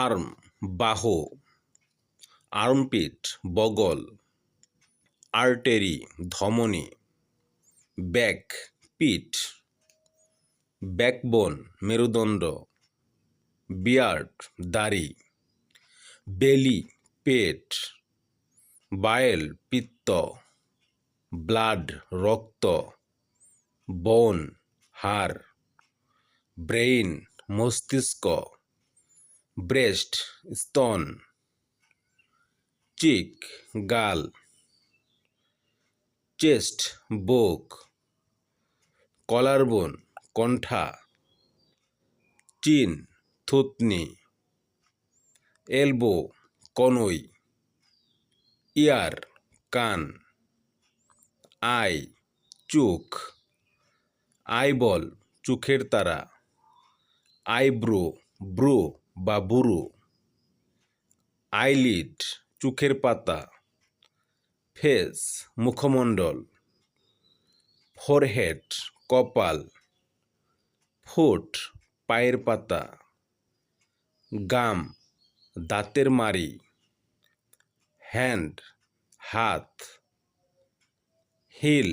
Arm, বাহু, armpit, বগল, artery, ধমনী ব্যাক পিঠ, ব্যাকবোন, মেরুদণ্ড, বিয়ার্ড, দাড়ি, বেলি, পেট, বায়েল, পিত্ত, ব্লাড, রক্ত, বোন, হাড়, ব্রেইন, মস্তিষ্ক। ব্রেস্ট, স্তন, চিক, গাল, চেস্ট, বুক, কলারবোন, কণ্ঠা, চিন, থুতনি, এলবো, কনুই, ইয়ার, কান, আই, চোখ, আইবল, চোখের তারা, আইব্রো, ব্রু বা বুরু, আইলিড, চোখের পাতা, ফেস, মুখমণ্ডল, ফোরহেড, কপাল, ফুট, পায়ের পাতা, গাম, দাঁতের মারি হ্যান্ড, হাত, হিল,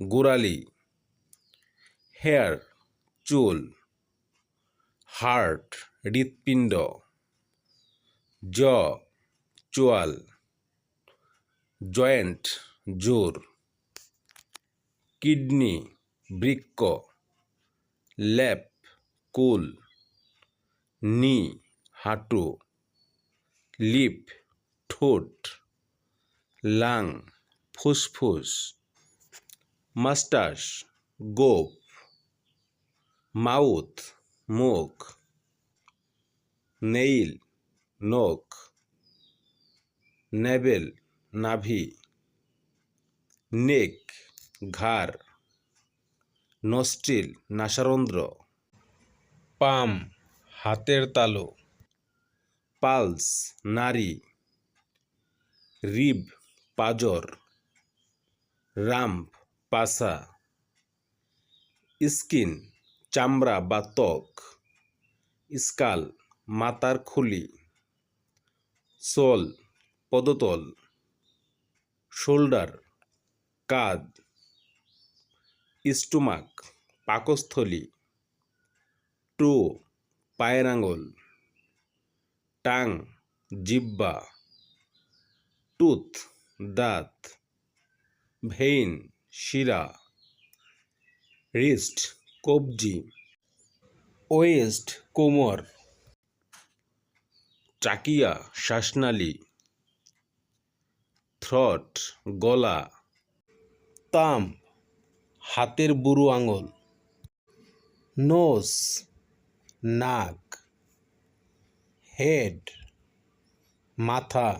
গোড়ালি, হেয়ার, চুল, হার্ট হৃৎপিণ্ড। জ, চোয়াল। জয়েন্ট, জোর। কিডনি, বৃক্ক। ল্যাপ কুল। নি, হাঁটু। লিপ, ঠোঁট। লাং, ফুসফুস। মাস্টাস, গোপ। মাউথ, মুখ। নেইল, নখ, নেবেল, নাভি, নেক, ঘাড়, নস্টিল, নাসারন্ধ্র, পাম, হাতের তালু, পালস, নারী, রিব, পাজর, রাম্প, পাসা, স্কিন, চামড়া বা ত্বক, স্কাল মাতার খুলি, সোল, পদতল, শোল্ডার, কাঁধ, স্টোমাক, পাকস্থলী, টু, পায়ের আঙুল, টাং, জিব্বা, টুথ, দাঁত, ভেইন, শিরা, রিস্ট, কবজি, ওয়েস্ট, কোমর ট্রাকিয়া শ্বাসনালী থ্রট গলা তাম হাতের বুড়ো আঙুল নোস নাক হেড মাথা।